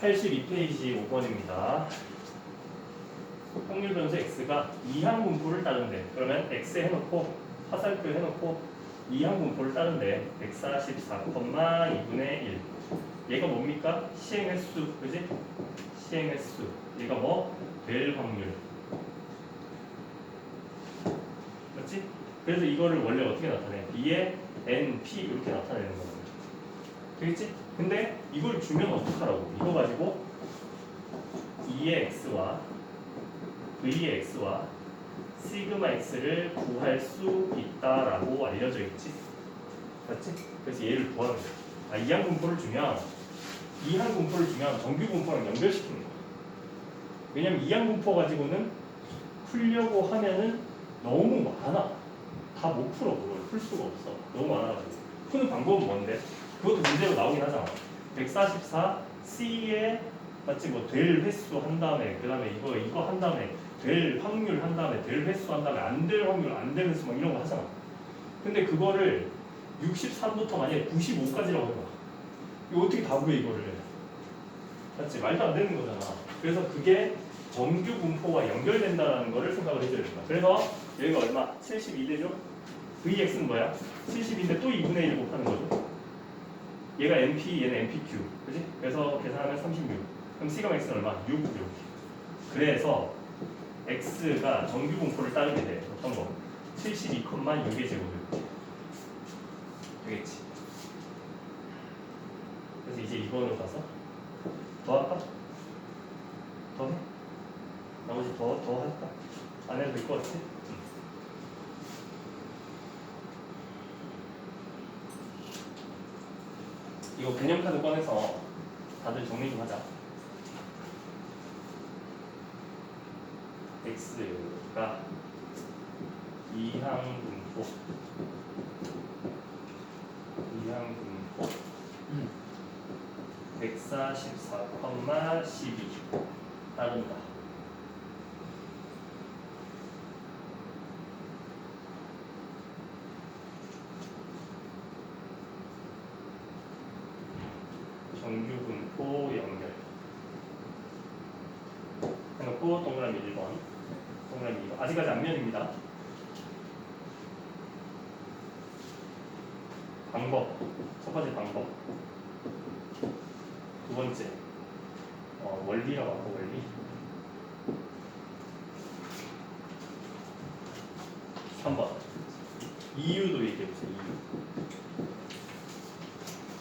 82페이지 5번입니다. 확률 변수 x가 이항 분포를 따른대. 그러면 x 해놓고 화살표 해놓고 이항 분포를 따른대. 144,2분의 1. 얘가 뭡니까? 시행 횟수, 그지? 시행 횟수. 얘가 뭐? 될 확률. 맞지? 그래서 이거를 원래 어떻게 나타내? b에 n, p 이렇게 나타내는 거거든. 되겠지? 근데 이걸 주면 어떡하라고? 이거 가지고 2의 x와 v의 x와 시그마 x를 구할 수 있다라고 알려져 있지. 맞지? 그래서 얘를 구하는 거야. 아, 이항 분포를 주면 이항 분포를 주면 정규 분포랑 연결시키는 거야. 왜냐면 이항 분포 가지고는 풀려고 하면은 너무 많아. 다 못 풀어 그걸 풀 수가 없어. 너무 많아가지고. 푸는 방법은 뭔데? 그것도 문제로 나오긴 하잖아. 144 C에 맞지 뭐될 횟수 한 다음에 그 다음에 이거 이거 한 다음에 될 확률 한 다음에 될 횟수 한 다음에 안 될 확률 안 될 횟수 막 이런 거 하잖아. 근데 그거를 63부터 만약에 95까지라고 해봐. 이거 어떻게 다 구해 이거를? 맞지 말도 안 되는 거잖아. 그래서 그게 정규 분포와 연결된다는 거를 생각을 해줘야 된다. 그래서 여기가 얼마? 72되죠? VX는 뭐야? 70인데 또 2분의 1 곱하는 거죠. 얘가 NP, 얘는 NPQ. 그지? 그래서 계산하면 36. 그럼 시그마 X는 얼마? 6 이렇게. 그래서 X가 정규 분포를 따르게 돼. 어떤 거? 72,6의 제곱 이렇게. 되겠지? 그래서 이제 2번으로 가서 더 할까? 더 해? 나머지 더, 더 할까? 안 해도 될 것 같아? 이거 개념 카드 꺼내서 다들 정리 좀 하자. x가 이항 분포 이항 분포 144,12 따른다. 정규 분포 연결 해놓고 동그라미 1번. 동그라미 2번. 아직까지 앞면입니다. 방법. 첫 번째 방법. 두 번째. 어, 원리라고 하고 원리. 3번. 이유도 얘기해보세요 이유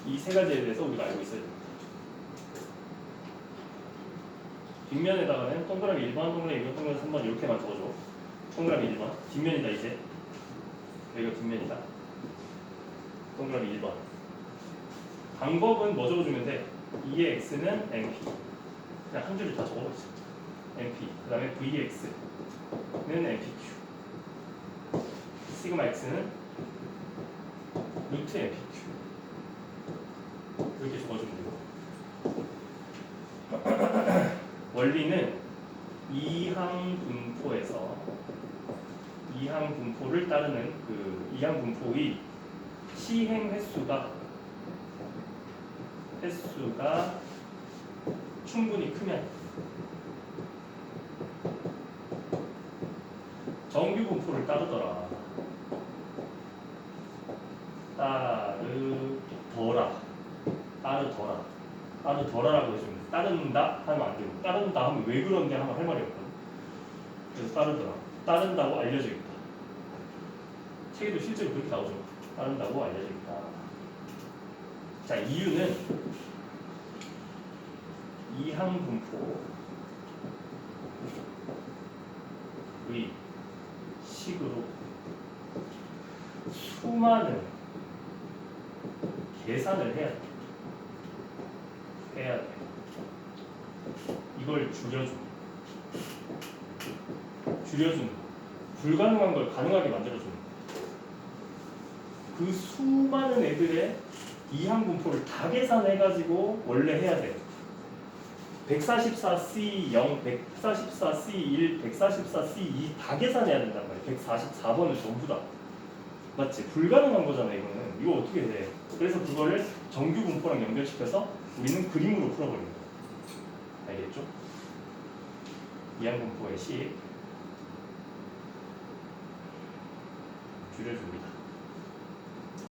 이 세 가지에 대해서 우리가 알고 있어야 됩니다 뒷면에다가는 동그라미 1번, 동그라미 2번, 동그라미 3번 이렇게만 적어줘. 동그라미 1번. 뒷면이다 이제. 여기가 뒷면이다. 동그라미 1번. 방법은 뭐 적어주면 돼? 2의 x는 np. 그냥 한 줄을 다 적어버리자. np. 그 다음에 vx는 npq. 시그마 x는 루트 npq. 이렇게 적어주면 되고. 원리는 이항 분포에서 이항 분포를 따르는 그 이항 분포의 시행 횟수가 횟수가 충분히 크면 정규 분포를. 따르더라. 따르더라. 따르더라라고 해주면 돼. 따른다 하면 안 되고 따른다 하면 왜 그런데 하면 할 말이 없거든. 그래서 따르더라. 따른다고 알려져 있다. 책에도 실제로 그렇게 나오죠. 따른다고 알려져 있다. 자 이유는 이항 분포의 식으로 수많은 계산을 해야 돼. 해야 돼. 이걸 줄여줘. 줄여주는 거. 불가능한 걸 가능하게 만들어주는 거. 그 수많은 애들의 이항 분포를 다 계산해가지고 원래 해야 돼. 144C0, 144C1, 144C2 다 계산해야 된단 말이야. 144번을 전부 다. 맞지? 불가능한 거잖아 이거는. 이거 어떻게 돼? 그래서 그거를 정규 분포랑 연결시켜서 우리는 그림으로 풀어버립니다. 알겠죠? 이항분포의 시 줄여줍니다.